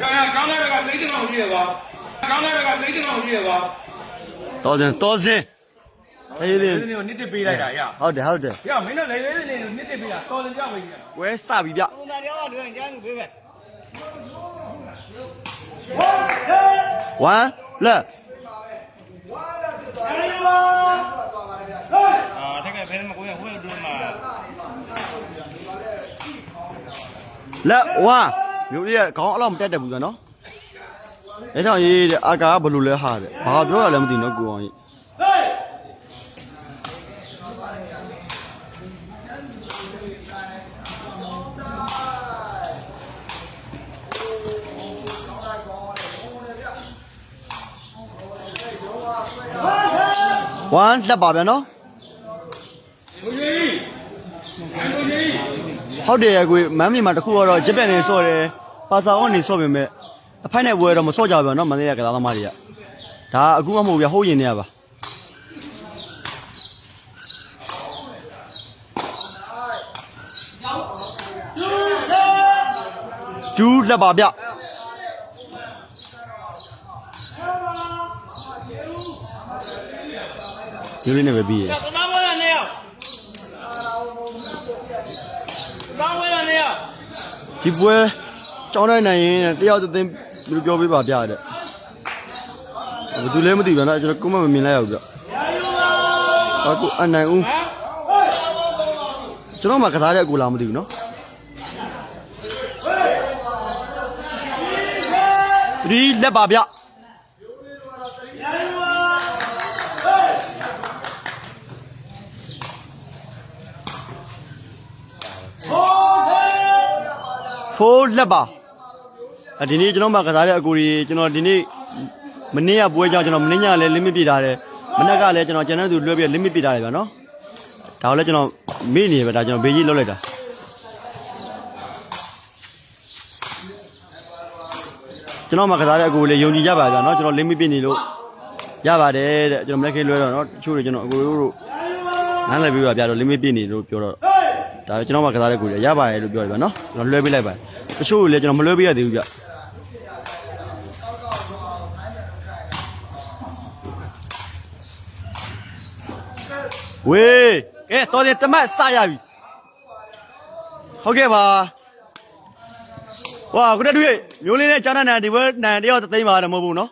ကောင်းကောင်းတဲ့ကသိတဲ့အောင်ကြီးရပါကောင်းတဲ့ကသိတဲ့အောင်ကြီးရပါတော်စင်တော်စင်အေးလေဒီနေ့နစ်တစ်ပေးလိုက်တာရဟုတ်တယ်ဟုတ်တယ်ရမင်းတို့လေလေနေနစ်တစ်ပေးတာတော်တယ်ကြောက်ပဲကြီးဝဲစပြီဗျပုံစံတယောက်ကတွင်ကျန်းလူပေးပဲ1လက်အာတကယ်ဘယ်မှာကိုရဟိုအတွင်းမှာလက်1မျိုး လေးကခေါင်းအလောက်မတက်တယ်ဘူးဆိုနော်အဲကြောင့်ရေးတဲ့အာကာကဘယ်လိုလဲဟာတဲ့ဘာပြောရလဲမသိနော်ကိုအောင်ကြီးဝမ်လက်ပါဗျာနော်ကိုကြီးကိုကြီးဟုတ်တယ်ကွေမမ်းမြေမှာတခုကတော့ဂျပန်နေဆော့တယ် ပါစာအော့နေဆော့ပြင်မဲ့အဖိုက်နဲ့ဝဲတော့မဆော့ကြဘူးဗျာနော်မန္တလေးကကစားသမားတွေကဒါအခုမှမဟုတ်ဗျာဟုတ်ရင်နေရပါကျူးလက်ပါဗျဒီလေးနဲ့ပဲပြီးရကစားပွဲရနေရောကစားပွဲရနေရောဒီပွဲ ကြောင်းတိုင်းနိုင်ရင်တယောက်တစ်သိန်းဘယ်လိုပြောပေးပါဗျာတဲ့ဘယ်သူလဲမသိဘူးနော်ကျွန်တော်ကုမမမြင်လိုက်ရဘူးဗျအခုအနိုင်ဦးကျွန်တော်မှကစားတဲ့အကူလားမသိဘူးနော်ဒီလက်ပါဗျဖိုးလက်ပါအ ဒီနေ့ကျွန်တော်မှကစားတဲ့အကူကြီးကျွန်တော်ဒီနေ့မနေ့ကပွဲကြောင့်ကျွန်တော်မနေ့ညလည်း limit ပြထားတယ်မနေ့ကလည်းကျွန်တော်ကျန်တဲ့သူလွှဲပြီး limit ပြထားတယ်ဗျာနော်ဒါကိုလည်းကျွန်တော်မေ့နေပဲဒါကျွန်တော်ဘေးကြီးလောက်လိုက်တာကျွန်တော်မှကစားတဲ့အကူလေးယုံကြည်ကြပါဗျာနော်ကျွန်တော် limit ပြနေလို့ရပါတယ်တဲ့ကျွန်တော်မလက်ခေလွှဲတော့နော်တချို့တွေကျွန်တော်အကူတို့နားလည်ပြီးပါဗျာတော့ limit ပြနေလို့ပြောတော့ဒါကျွန်တော်မှကစားတဲ့ကူလေးရပါတယ်လို့ပြောတယ်ဗျာနော်ကျွန်တော်လွှဲပေးလိုက်ပါတယ်တချို့တွေလည်းကျွန်တော်မလွှဲပေးရသေးဘူးဗျ ဝေးကဲတော်တယ်တမတ်စရပြီဟုတ်ကဲ့ပါဝါခုတည်းတွေ့မျိုးလေးနဲ့ကြားနာဒီဘက်နန်တယောက်သသိမ်းပါတယ်မဟုတ်ဘူးနော်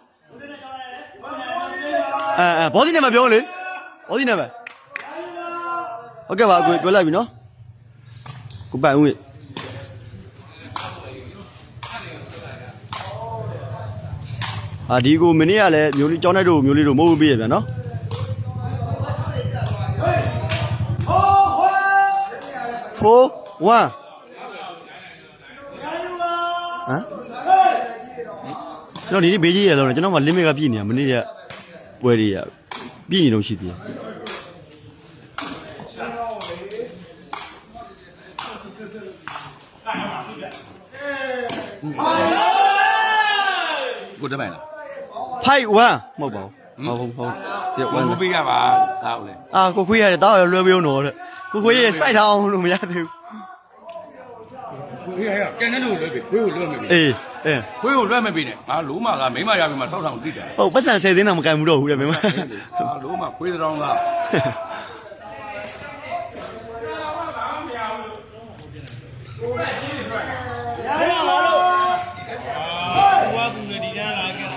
အဲအဲဘောဒီနဲ့မပြောလေဘောဒီနဲ့ပဲဟုတ်ကဲ့ပါအကိုပြောလိုက်ပြီနော်ကိုပိုင်ဦးအာဒီကိုမင်းကလည်းမျိုးလေးကြောင်းတဲ့တို့မျိုးလေးတို့မဟုတ်ဘူးပြည့်ရပြန်နော် four one ဟမ်ကျွန်တော်ဒီနေ့ဘေးကြီးရလုံးကျွန်တော်မှ limit ကပြည့်နေတာမနေ့ကပွဲတွေကပြည့်နေတော့ရှိသေးတယ်ကိုတက်ပိုင်လား five one မဟုတ်ပါဘူး ဟုတ်ဟုတ်ဟုတ်ဒီဝန် one မပေးရပါသားဦးလေအာကိုခွေးရတယ်တောက်ရလွှဲပေးအောင်တော့တဲ့ကိုခွေးရစိုက်ထားအောင်လို့မရသေးဘူးကိုကြီးရကျန်တဲ့လူလွှဲပေးခွေးကိုလွှဲမပေးအေးအေးခွေးကိုလွှဲမပေးနဲ့ငါလိုမကမိမရပြီမှာထောက်ထောင်တိတယ်ဟုတ်ပတ်စံ10သိန်းတော့မကန်ဘူးတော့ဘူးတဲ့မင်းမငါလိုမခွေးတောင်းသား ဘွားကူနေဒီကြားလာခဲ့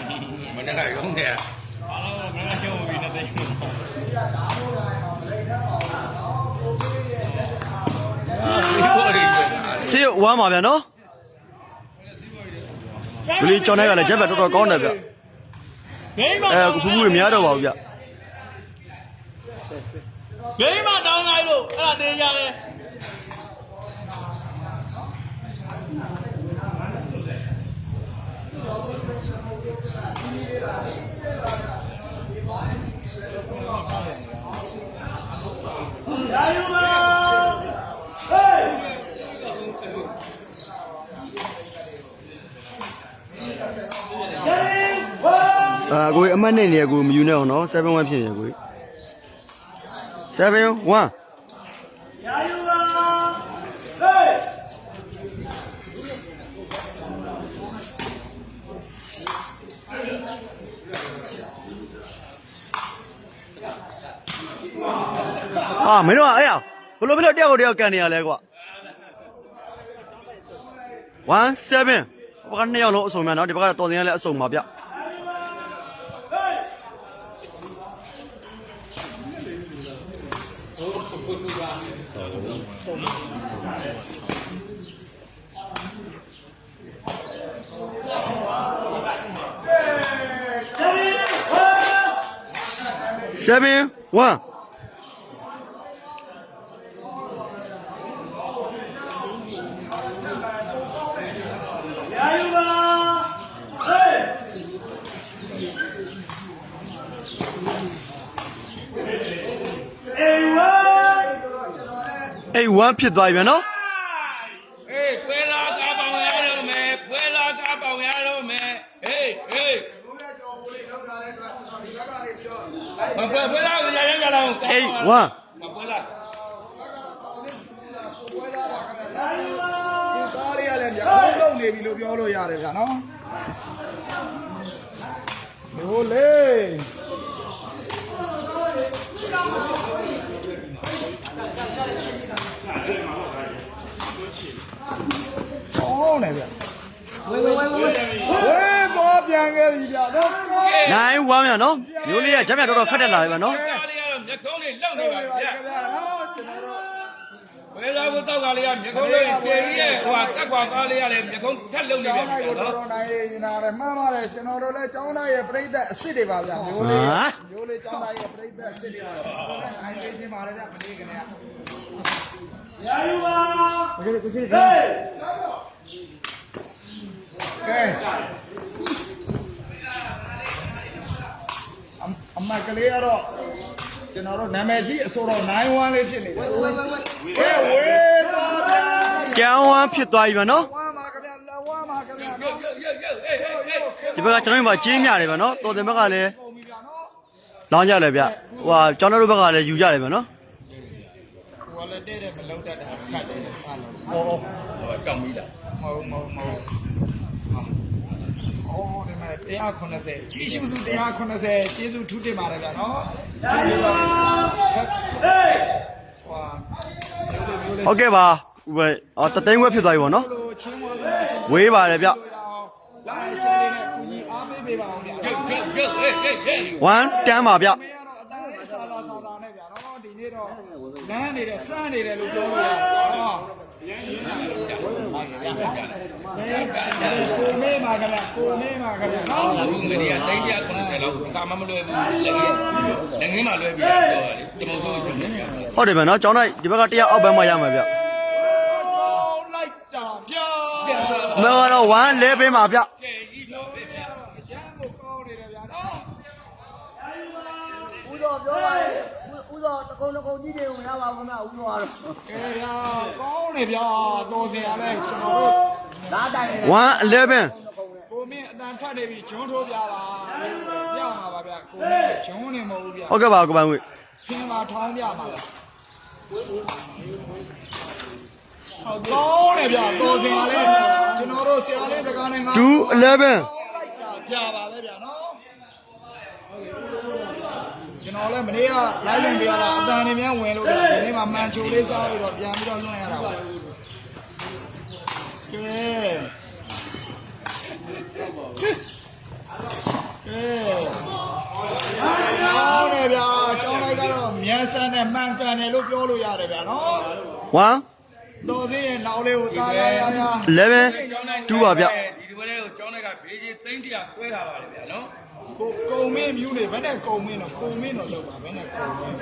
မနေ့ကရုံးတယ် အားလုံးကမင်းကရှုံးပြီးနေတယ် ဒီပေါ်ရီ ဆေးဝမ်းပါဗျာနော်ဒီလေးကြောင်းတဲ့ကလည်းဂျက်ဘက်တော်တော်ကောင်းတယ်ဗျဂိမ်းမအဲဖူးဖူးတွေမရတော့ပါဘူးဗျဂိမ်းမတောင်းလိုက်လို့အဲ့ဒါတင်ရတယ် mana ni ni aku mula no seven one pun aku. Seven one. Ah, mana? Ayah, belum belum. One seven. Seven one အေး1ဖြစ်သွားပြီဗျနော် အေးပွဲလာကားပေါင်ရတော့မယ်ပွဲလာကားပေါင်ရတော့မယ်ဟေးဟေး မပွဲပွဲလာကိုရရကြလားအေး1မပွဲလာကားလေးကလည်းညခုံးတော့နေပြီလို့ပြောလို့ရတယ်ဗျာနော်ဟို လေကောင်းတယ်ဗျဝေးဝေးဝေးဝေးတော့ပြန်ခဲ့ပြီဗျာတော့ကောင်း9 1ဗျနော်မျိုးလေးကဂျမ်းမြတ်တော်တော်ခက်တက်လာပြီဗျနော်ကားလေးကတော့မျက်ခုံးလေးလောက်နေနေပါပါဗျာဗျာနော်ကျွန်တော်တို့ပွဲလာကိုတောက်ကလေးကမျက်ခုံးလေးခြေကြီးရဲ့ဟိုကတက်ကွာကားလေးကလည်းမျက်ခုံးထက်လုံနေကျောပြန်င်းပြီလိုက်ကိုတော်နော်တော်နိုင်နေနေတာလေမှန်ပါတယ်ကျွန်တော်တို့လည်းကျောင်းသားရဲ့ပြိဿအစ်စ်တွေပါဗျာမျိုးလေးမျိုးလေးကျောင်းသားရဲ့ပြိဿအစ်စ်တွေပါနိုင်နေခြင်းပါလေဗျာမလေးကနေရာယူပါကိုကြီးကိုကြီးဟေးကဲ အမကလေးကတော့ကျွန်တော်တို့နာမည်ကြီးအစိုးရ91လေးဖြစ်နေတယ်ဝေးဝေးဝေးဝေးဝေးပါဗျာကျန်း1ဖြစ်သွားပြီဗျနော်ဝါမှာခင်ဗျာလက်ဝါမှာခင်ဗျာနော်ရုပ်ရုပ်ရုပ်ဟေးဟေးဟေးဒီဘက်ကကျွန်တော်တို့မှာကြီးမြတယ်ဗျနော်တော်တင်ဘက်ကလည်းပုံပြီဗျာနော်လောင်းကြတယ်ဗျဟိုဟာကျွန်တော်တို့ဘက်ကလည်းယူကြတယ်ဗျနော်ဟိုလည်းတဲ့တဲ့မလုံးတတ်တာခတ်တယ်စားလို့ဟောဟောကြောက်ပြီလားမဟုတ်မဟုတ်မဟုတ်အော်ဒီမှာ 190ကြီးစုစု190ကျေးဇူးထူးတင်ပါတယ်ဗျာနော်ကျေးဇူးပါဟေးဟွာမျိုးလေးမျိုးလေးဟုတ်ကဲ့ပါဟိုအော်တသိန်းခွဲဖြစ်သွားပြီပေါ့နော်လိုချင်းဝါသနာရှင်ဝေးပါတယ်ဗျလာရှင်းလေးနဲ့ကူညီအားပေးပေးပါအောင်ဗျာရုပ်ရုပ်ရုပ်ဟေးဟေးဟေး1တန်းပါဗျမင်းကတော့အတန်းလေးစာသာစာသာနဲ့ဗျာနော်ဒီနေ့တော့လမ်းနေတယ်စမ်းနေတယ်လို့ပြောလို့ရတယ်နော် ကိုမေးမှာခင်ဗျကိုမေးမှာခင်ဗျနော်အခုငရီကတိတ်ပြ90လောက်ကာမမလွယ်ဘူးလက်ကြီးလက်ငင်းမှလွယ်ပြီးတော့ပြောတာလေတမုတ်ဆိုရှင်နေပြဟုတ်တယ်ဗျနော်ကျောင်းတိုင်းဒီဘက်ကတရားအောက်ဘက်မှရမှာဗျကောင်းလိုက်တာဗျာမကတော့1လဲပေးမှာဗျကျဲကြီးတော့ပဲဗျာရမ်းကိုကောင်းနေတယ်ဗျာနော်ဦးတော်ပြောပါလေ ဦးတော်တကုံတကုံကြီးတွေဝင်ရပါဘူးမဦးတော်ကတော့ကဲဗျာကောင်းနေဗျာတော်စင်ရလဲကျွန်တော်တို့ဓာတ်တိုင်နေ111ကိုမင်းအတန်ထွက်နေပြီဂျွန်းထိုးပြပါပြမှာပါဗျာကိုမင်းဂျွန်းနေမဟုတ်ဘူးဗျာဟုတ်ကဲ့ပါကိုပိုင်ဝေခင်းပါထောင်းပြမှာဗျာကောင်းနေဗျာတော်စင်ရလဲကျွန်တော်တို့ဆရာလေးစကားနဲ့ငါ211ကောင်းလိုက်တာပြပါပဲဗျာနော် ကျွန်တော်လည်းမနေ့ကလိုက်လွန်ပြရတာအတန်နေမြန်ဝင်လို့ဗျာဒီနေ့မှမှန်ချိုလေးစားပြီးတော့ပြန်ပြီးတော့လွှင့်ရတာပါကဲကဲဟုတ်တယ်ဗျာကျောင်းလိုက်ကတော့မြန်ဆန်နဲ့မှန်ကန်တယ်လို့ပြောလို့ရတယ်ဗျာနော်1တော်သေးရဲ့နောက်လေးကိုတာရရရ11 2ပါဗျဒီဒီဝဲလေးကိုကျောင်းထဲကဘေးကြီးသိန်းတရာဆွဲထားပါလေဗျာနော် ကိုကုံမင်းမြူးနေဘယ်နဲ့ကုံမင်းတော့ကုံမင်းတော့လောက်ပါဘယ်နဲ့ကုံမင်း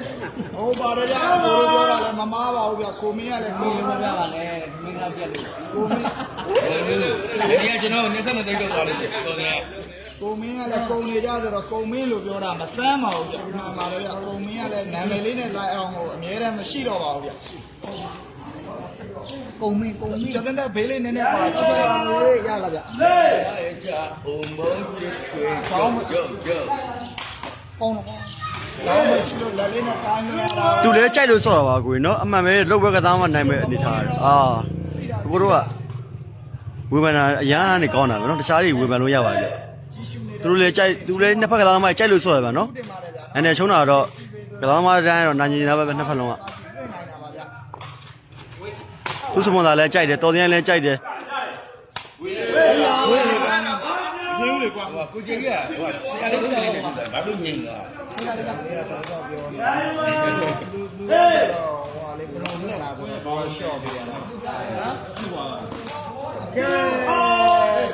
ဟိုပါတယ်ဗျာကိုလိုပြောတာလည်းမမားပါဘူးဗျာကိုမင်းကလည်းကိုမင်းမပြပါနဲ့မင်းကပြက်လို့ကိုမင်းဒီကကျွန်တော်22သိန်းလောက်သွားလို့တော်တယ်ကိုမင်းကလည်းကုံနေကြဆိုတော့ကုံမင်းလို့ပြောတာမဆန်းပါဘူးဗျာမှန်ပါတယ်ဗျာကုံမင်းကလည်းနာမည်လေးနဲ့လိုက်အောင်ကိုအများတမ်းမရှိတော့ပါဘူးဗျာ ကုံမင်းကုံမင်းကျတဲ့ဘေးလေးနည်းနည်းပါချစ်တယ်လေးရလာဗျအဲချာအုံဘုံချစ်တွေကောင်းကြောက်ကြောက်ပေါင်းတော့ကောင်းမရှိလို့လက်လေးနဲ့ကိုင်းနေရတာသူလည်းကြိုက်လို့ဆော့တာပါကိုကြီးနော်အမှန်ပဲလုတ်ဘက်ကသားမှနိုင်မဲ့အနေထားတယ်အာကိုတို့ကဝေဖန်တာအရန်ကနေကောင်းတာပဲနော်တခြားတွေဝေဖန်လို့ရပါကြကြီးရှုနေသူတို့လည်းကြိုက်သူလည်းနှစ်ဖက်ကသားမှကြိုက်လို့ဆော့တယ်ဗျနော်တင်ပါတယ်ဗျာအနေချုံးတာတော့ဘကလောင်းမတိုင်းတော့နာညီနေတာပဲနှစ်ဖက်လုံးကတွေ့နိုင်တာပါဗျာ သူစမွန်သာလည်းကြိုက်တယ်တော်တင်းလည်းကြိုက်တယ်ဝေးလေဝေးလေကွာဝေးလေကွာကိုကြီးကဟိုဆရာလေးဆရာလေးနဲ့ဘာလို့ငြိမ်လဲတော့တော့ပြောနေလူလူတော့ဟိုလေဘလုံးနဲ့လာဆိုတော့ရှော့ပေးရတာကဲ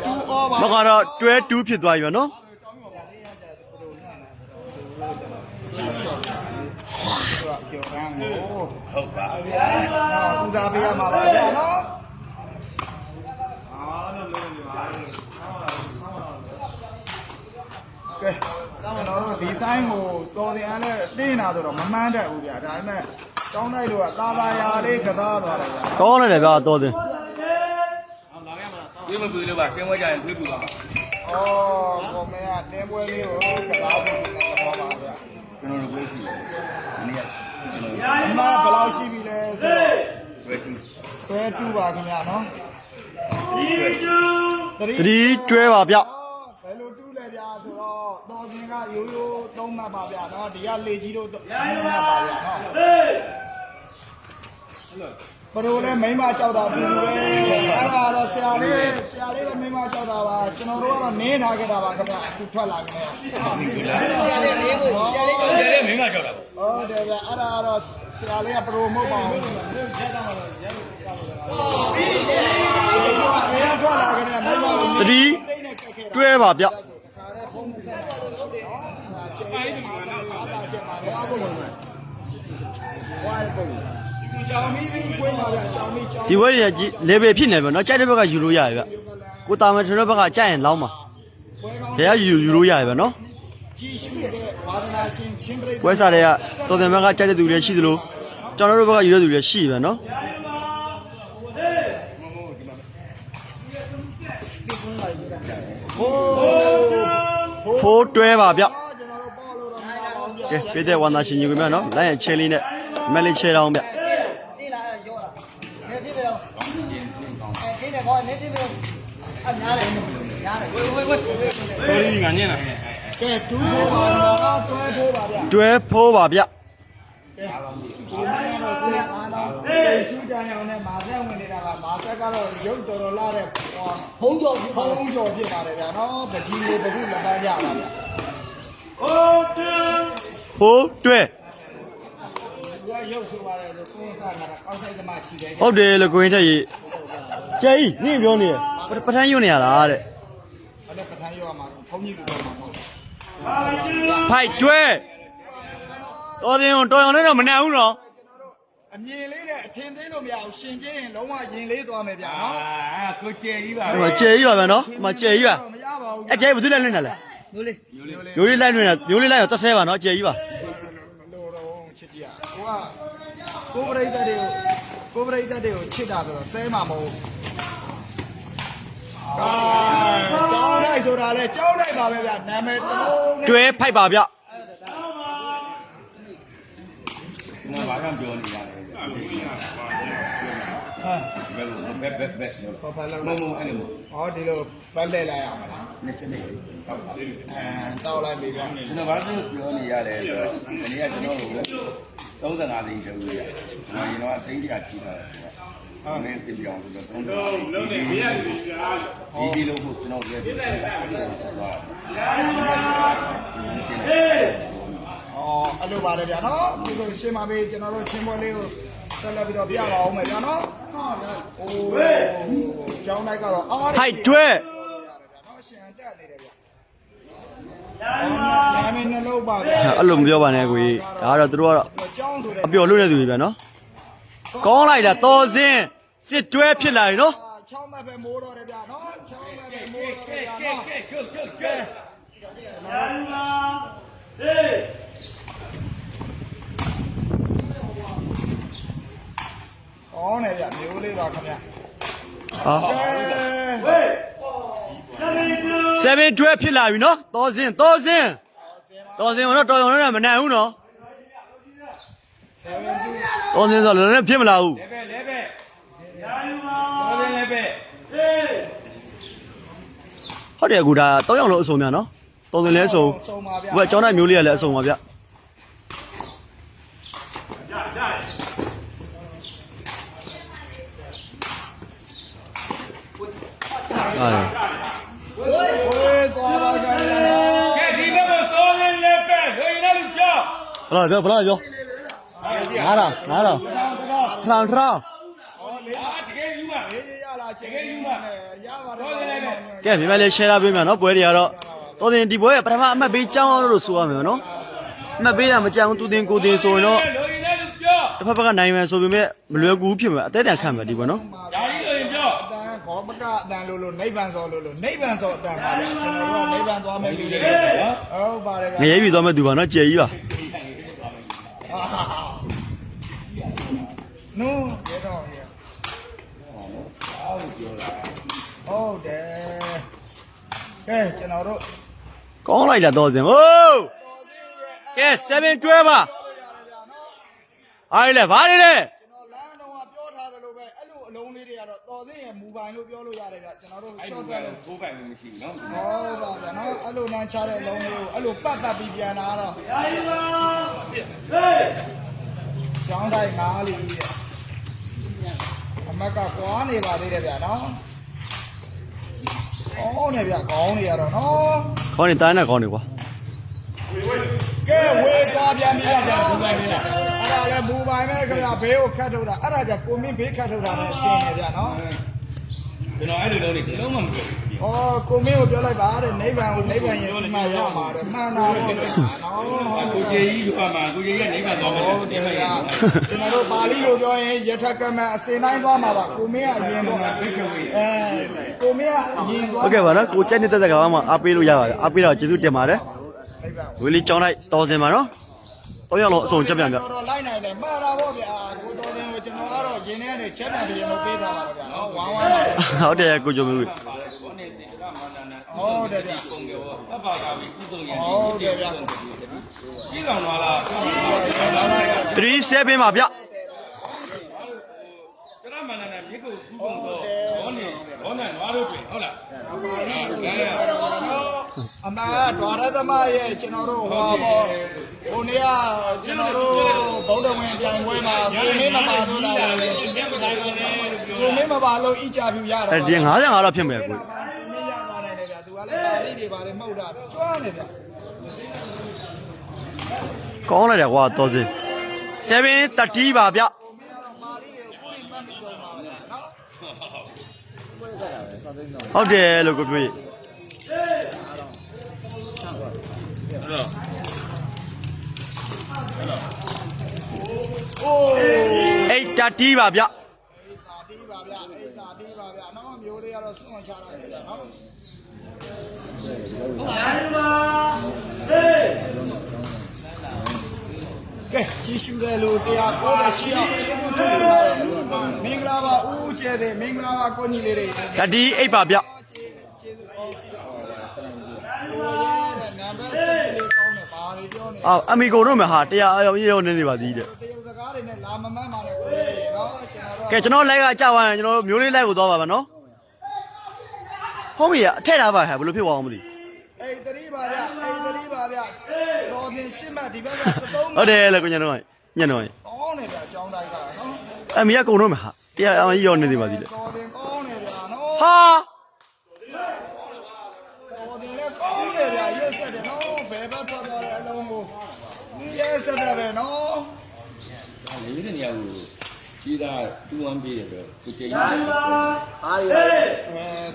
တူအောပါနောက်ကတော့တွဲ2ဖြစ်သွားပြီပဲနော် ပြောရမ်းကို ဟုတ်ပါဦးစားပေးရမှာပါဗျာနော်ကဲကျွန်တော်တို့ဒီဆိုင်ကိုတော်တယ်အားနဲ့တင်းတာဆိုတော့မမှန်းတတ်ဘူးဗျာဒါပေမဲ့တောင်းလိုက်လို့ကသာသာရာလေးကစားသွားတယ်ဗျာကောင်းလိုက်တယ်ဗျာတော်တင်းဝေးမပူလို့ပါကင်းဝဲကြရင်တွေးပူပါဩကိုမင်းကတင်းပွဲလေးကိုကစားဖို့နေတာတော့ပါဗျာကျွန်တော်တို့ဝေးရှိတယ်ဒီနေ့က ကျွန်တော်ဒီမှာဘယ်လောက်ရှိပြီလဲဆိုတော့ဝေးရှိတွဲတူပါခင်ဗျာနော်ဒီတွေ့3တွဲပါဗျဘယ်လိုတူလဲဗျာဆိုတော့တော်စင်ကရိုးရိုးသုံးမှတ်ပါဗျာနော်ဒီကလေကြီးတို့သုံးမှတ်ပါဗျာနော် ဘယ်လိုလဲမိမကြောက်တာဘူးပဲအဲ့ဒါတော့ဆရာလေးဆရာလေးလည်းမိမကြောက်တာပါကျွန်တော်တို့ကတော့နင်းထားခဲ့တာပါခင်ဗျာအခုထွက်လာကြတယ်ဆရာလေးလေးကိုဆရာလေးကိုဆရာလေးမင်းမကြောက်တာပေါ့ဟုတ်တယ်ဗျအဲ့ဒါကတော့ဆရာလေးကပရိုမိုတ်ပါဘူးအဲရထွက်လာကြတယ်မိမကို3တွဲပါဗျကြော င်မီးပြီးကွင်းပါဗျာကြောင်မီးကြောင်ဒီဝဲတွေကြီး level ဖြစ်နေပြီနော်ကြိုက်တဲ့ဘက်ကယူလို့ရတယ်ဗျကိုတာမန်ထတဲ့ဘက်ကကြိုက်ရင်လောင်းပါပွဲကောင်းတရားယူယူလို့ရတယ်ဗျနော်ကြီးရှုတဲ့ဝါဒနာရှင်ချင်းပရိသတ်ဝဲစားတွေကတော်တယ်ဘက်ကကြိုက်တဲ့သူတွေရှိသလိုကျွန်တော်တို့ဘက်ကယူတဲ့သူတွေရှိပြီနော်ဟိုးဖိုးတွဲပါဗျကျွန်တော်တို့ပေါ့လို့တော့မရပါဘူးဗျာကဲဖေးတဲ့ဝန်သားရှင်ယူကြမယ်နော်လိုင်းရဲ့ချဲလေးနဲ့မက်လေးချဲတောင်းဗျ တေးလာရောတာနေတေးပဲတော့အဲတေးတယ်ကောနေတေးပဲ အများတယ်များတယ်ဝေးဝေးဝေးတော်ကြီးငါညင်းလာကဲဒူးဖို့ပါတော့တွဲဖို့ပါဗျာတွဲဖိုးပါဗျကဲဒီနေ့တော့စေအားတော့စေချူကြံအောင်နဲ့မာဆက်ဝင်နေတာကမာဆက်ကတော့ရုပ်တော်တော်လာတဲ့ဟောဘုံကြော်ဘူးဖုံးကြော်ဖြစ်ပါတယ်ဗျာနော်ပကြီးလေးပခုလက်ပန်းကြပါဗျာဖိုးတွဲသူကရုပ်ဆိုပါတယ်ဆိုကိုယ်စားလာတာအောက်ဆိုင်သမားချီတယ်ဟုတ်တယ်လို့ကိုင်းထက်ကြီး ကျဲကြီးနင့်ပြောနေရပထန်းယွနေရလားတဲ့အဲ့ဒါပထမရောမှာဖုံးကြီးလူတော်မှာမဟုတ်ဖိုက်တွဲတော်တယ်တော်ရုံနဲ့တော့မနိုင်ဘူးနော်အမြင်လေးနဲ့အထင်သေးလို့မရဘူးရှင်ပြင်းရင်လုံးဝရင်လေးသွားမယ်ဗျာနော်အာကိုကျဲကြီးပါဒီမှာကျဲကြီးပါဗျနော်ဒီမှာကျဲကြီးပါမရပါဘူးအကျဲဘယ်သူလဲလွင့်နေလဲမျိုးလေးမျိုးလေးလိုက်လွင့်နေမျိုးလေးလိုက်တော့တက်ဆဲပါနော်ကျဲကြီးပါမလို့တော့ချစ်ကြည့်ရကိုကကိုပရိသတ်တွေကိုကိုပရိသတ်တွေကိုချစ်တာဆိုတော့ဆဲမှာမဟုတ် ကာကျောင်းလိုက်ဆိုတာလဲကျောင်းလိုက်ပါပဲဗျာနာမည်တစ်လုံးနဲ့တွဲဖိုက်ပါဗျကျွန်တော်ဘာမှပြောနေရတယ်ဘယ်ဘယ်ဘယ်ဘယ်ဘာဖာလောက်မလဲမအဲ့လိုဟောဒီလိုပတ်လဲလိုက်ရမှာလားနှစ်ချက်နေဟုတ်ပါအဲတောက်လိုက်ပြီဗျာကျွန်တော်ဘာလို့ပြောနေရလဲဆိုတော့ဒီနေ့ကကျွန်တော်တို့35သိန်းကျော်ရကျွန်တော်ရင်တော့သိန်းကြချီတာဟုတ်နေစီပြောင်းဆိုတော့35လုံးနေမရဘူးကြာ ဒီဒီလို့ကိုကျွန်တော်ပြောပြတယ်ဆိုတော့ဒီရှင်းတယ်အော်အဲ့လိုပါတယ်ဗျာနော်ဒီလိုရှင်းပါပြီကျွန်တော်တို့ချင်းပွဲလေးကိုဆက်လက်ပြီးတော့ပြပါအောင်မယ်ဗျာနော်အိုးကျောင်းလိုက်ကတော့အားဖိုက်တွဲနော်ရှင်တက်နေတယ်ဗျာနာမည်နှလုံးပါဗျာအဲ့လိုမပြောပါနဲ့ကိုကြီးဒါကတော့သူတို့ကတော့ကျောင်းဆိုတဲ့အပျော်လို့တဲ့သူတွေပဲနော်ကောင်းလိုက်တာတော်စင်းစစ်တွဲဖြစ်လာပြီနော် ချောင်းမဲ့ပဲမိုးတော့တယ်ဗျာနော်ချောင်းမဲ့ပဲမိုးတော့တယ်ဗျာနော်ကဲကျုပ်ကျုပ်ကျုပ်အောင်းနေဗျာမျိုးလေးပါခင်ဗျာဟာကဲ7တွဲဖြစ်လာပြီနော်တော်စင်းတော်စင်းတော်စင်းကတော့တော်ရုံနဲ့မနိုင်ဘူးနော်ဆယ်ဝင်တူတော်စင်းဆိုလည်းလည်းဖြစ်မလာဘူးလေ ပဲဟုတ်တယ်အခုဒါ၃ယောက်လုံးအစုံများနော်တော်တယ်လဲအစုံဆုံးပါဗျာဟိုကကျောင်းသားမျိုးလေးကလည်းအစုံပါဗျာဟုတ်တယ်ဝေးသွားပါကြလားကဲဒီနေ့မတော်ရင်လည်းပဲဆိုရင်လည်းကြောက်ဘလားပြောဘလားပြောငါးတော့ငါးတော့ထောင်ထောင်အော်လေး ကဲမြန်မာလေး share ပေးမယ်နော်ပွဲတွေကတော့တော်တင်ဒီပွဲကပထမအမှတ်ပေးကြောင်းအောင်လို့ဆိုရမယ်နော်အမှတ်ပေးတာမကြမ်းဘူးသူတင်ကိုတင်ဆိုရင်တော့လွင်နေလို့ကြောက်တစ်ဖက်ဖက်ကနိုင်မယ်ဆိုပေမဲ့မလွယ်ကူဖြစ်မှာအသေးတန်ခံမယ်ဒီပွဲနော်ဓာကြီးလွင်ကြောက်အတန်ခေါ်ပကအတန်လို့လို့နိဗ္ဗာန်စောလို့လို့နိဗ္ဗာန်စောအတန်ပါဗျာကျွန်တော်တို့ကနိဗ္ဗာန်သွားမယ်လူတွေဟုတ်ပါတယ်ငရဲပြီးသွားမဲ့သူပါနော်ကြည်ကြီးပါနူးရတော့ရဟုတ်တယ် ကဲကျွန်တော်တို့ကောင်းလိုက်တာတော့စင်ဟိုးကဲ7 12ပါအားရလေဘာလဲလဲကျွန်တော်လမ်းတော့ပြောထားတယ်လို့ပဲအဲ့လိုအလုံးလေးတွေကတော့တော်သိရင်မူပိုင်လို့ပြောလို့ရတယ်ဗျကျွန်တော်တို့အဲ့ရှော့လိုတွပဲက်လို့ကိုယ်ပိုင်မရှိဘူးနော်ဟုတ်ပါဗျာနော်အဲ့လိုလမ်းချတဲ့အလုံးလေးကိုအဲ့လိုပတ်ပတ်ပြီးပြန်လာတော့ကျောင်းတိုင်းငါးလေးကြီးတဲ့အမက်ကကွာနေပါသေးတယ်ဗျာနော် ကောင်းနေဗျာကောင်းနေရတော့နော်ခေါင်းနေတိုင်းနဲ့ခေါင်းနေကွာကဲဝေးသွားပြန်ပြီဗျာဘူပိုင်ပြီလားအဲ့ဒါလည်းဘူပိုင်ပဲခင်ဗျာဘေးကိုခတ်ထုတ်တာအဲ့ဒါကြကိုမင်းဘေးခတ်ထုတ်တာနဲ့ဆင်းနေဗျာနော်ကျွန်တော်အဲ့လိုလုံးနေလုံးမမပြော။ အော်ကိုမင်းကိုပြောလိုက်ပါတဲ့နိဗ္ဗာန်ကိုနိဗ္ဗာန်ရဲ့စီမရမှာတဲ့မှန်တာပေါ့ဗျာနော်ကိုကြီးကြီးကမှကိုကြီးရဲ့နေကသွားမယ်ဟုတ်တယ်ဗျာကျွန်တော်တို့ပါဠိလိုပြောရင်ယထကမအစင်တိုင်းသွားမှာပါကိုမင်းကအရင်ပေါ့အဲကိုမင်းကအရင်သွားဟုတ်ကဲ့ပါနော်ကိုကြိုက်နေတဲ့တက်ကမှအားပေးလို့ရပါတယ်အားပေးတော့ကျေးဇူးတင်ပါတယ်နိဗ္ဗာန်ဝေလီကြောင်းလိုက်တော်စင်ပါနော်တော့ရအောင်အစုံချက်ပြန်ပြတော်တော်လိုက်နိုင်တယ်မှန်တာပေါ့ဗျာကိုတော်တင်ကိုကျွန်တော်ကတော့ရင်းထဲကနေချက်ပြန်ပြန်လို့ပေးထားပါဗျာနော်ဝမ်းဝမ်းပါဟုတ်တယ်ကိုကျော်မျိုးဘောနေစင်ကမန္တနာ ဟုတ်တယ်ဗျာပုံပြောအပ္ပါကပြီးကုသုံးရဟုတ်တယ်ဗျာရှိကောင်သွားလား37ပါဗျကရမန္တနာမြေကိုကုသုံးတော့ဘောနေဘောနဲ့နွားတို့ပြင်ဟုတ်လားအဲအမကဒွါရသမရဲ့ကျွန်တော်တို့ဟောပေါ့ဟိုနေ့ကကျွန်တော်တို့ဗုဒ္ဓဝင်ပြိုင်ပွဲမှာကိုမင်းမပါလို့လာတယ်ကိုမင်းမပါလို့ဣကြပြူရတာအဲဒီ55တော့ဖြစ်မယ်ကို မင်းရသွားတယ်ဗျာသူက လည်းပါဠိတွေပါလေမှုတ်တာကျွမ်းနေဗျာကောင်းလိုက်တယ်ကွာတော်စင်730ပါဗျကိုမင်းကတော့ပါဠိတွေကိုကိုယ်မှတ်ပြီးတော့မှာဗျာနော်ဟုတ်တယ်လို့ကိုတွေ့အိုး8တတိပါဗျတာတီးပါဗျာအိတ်တာတီးပါဗျာနော်မျိုးလေးကတော့စွန့်ချတာလေဗျာနော် ကဲကြည့်ရှုတယ်လို့တရားပေါ်ရှိအောင်ကျေးဇူးတင်ပါတယ်မင်္ဂလာပါဦးဦးကျဲတဲ့မင်္ဂလာပါကိုကြီးလေးတွေတတိ8ပါဗျကျေးကျေးဇူးပါဟိုရဲတဲ့နံပါတ်7လေးကောင်းတယ်ပါလေပြောနေအော်အမီကိုတို့မှာဟာတရားအရောင်ရောနေနေပါသေးတယ်တရုတ်စကားတွေနဲ့လာမမန်းပါနဲ့ကိုကြီးနော်ကျွန်တော်တို့ကဲကျွန်တော်လိုက်ကကြာသွားရင်ကျွန်တော်မျိုးလေးလိုက်ကိုသွားပါမယ်နော် ဟုတ်ပြီအထက်ထားပါဟဲ့ဘယ်လိုဖြစ်သွားအောင်မသိအိတ်တရီပါဗျအိတ်တရီပါဗျတော်တင်ရှင်းမှဒီဘက်က73ဟုတ်တယ်လေကိုညတော့ညတော့ကောင်းတယ်ဗျအကြောင်းတိုင်းကနော်အမီကကုံတော့မှာဟာတရားအရောင်ရောနေနေပါသေးတယ်တော်တင်ကောင်းတယ်ဗျနော်ဟာတော်တင်လည်းကောင်းတယ်ဗျရက်ဆက်တယ်နော်ဘယ်ဘက်ထွက်သွားတဲ့အလုံးကိုရက်ဆက်တယ်ပဲနော်လေးလေးနေရာကို ကြီးတာတူဝမ်းပေးတယ်ဆိုကိုကြီးကြီးအဲ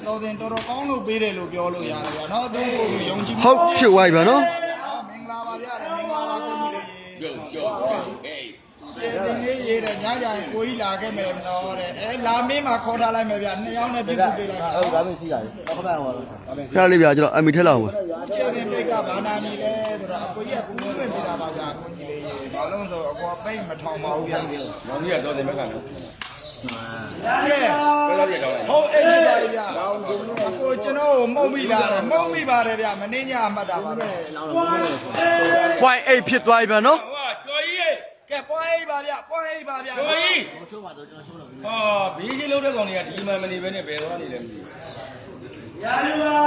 တော်တင်တော်တော်ကောင်းလို့ပေးတယ်လို့ပြောလို့ရတယ်ဗျနော်သူ့ကိုယ်ကိုယုံကြည်ဟုတ်ဖြစ်သွားပြီဗျာနော် ကျေတင်လေးရေးတယ်ညကြရင်ကိုကြီးလာခဲ့မယ်မလို့တဲ့အဲလာမင်းမှာခေါ်ထားလိုက်မယ်ဗျနှစ်ယောက်နဲ့ပြည့်စုံပေးလိုက်မယ်ဟုတ်ကဲ့ခါလေးဗျာကျွန်တော်အမီထက်လောက်ပါကျေတင်ပိတ်ကဘာနာမီလဲဆိုတော့အကိုကြီးကကူးဝင်နေတာပါဗျာကိုကြီးလေးဘာလို့ဆိုအကိုပိတ်မထောင်ပါဘူးဗျာကဲမောင်ကြီးကတော့တယ်ဘက်ကနော်ဟုတ်ဘယ်လိုပြတော့လဲအဲ့ဒီပါဗျာအကိုကျွန်တော်ကိုမှုတ်မိတာတယ်မှုတ်မိပါတယ်ဗျာမင်းညအမှတ်တာပါပဲ point 8ဖြစ်သွားပြီဗျာနော်ဟိုကကျော်ကြီးရဲ့ ကဲပွိုင်းအိပ်ပါဗျာပွိုင်းအိပ်ပါဗျာကျော်ကြီးချိုးပါတော့ကျွန်တော်ချိုးတော့ဟောဘေးကြီးလုံးတဲ့ကောင်တွေကဒီမှမနေဘဲနဲ့ဘယ်သွားနေလဲမသိဘူးရာလူပါ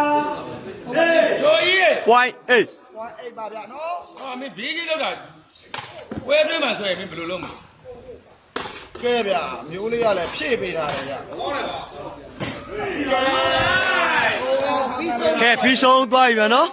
ဟေးကျော်ကြီးရဲ့ point 8ပွိုင်းအိပ်ပါဗျာနော်ဟောမင်းဘေးကြီးလောက်တာဝဲတွင်းမှာဆိုရင်မင်းဘယ်လိုလုပ်မလဲကဲဗျာမျိုးလေးကလည်းဖြည့်ပေးထားတယ်ဗျာဟောတယ်ပါကဲကဲပြီးဆုံးသွားပြီဗျာနော်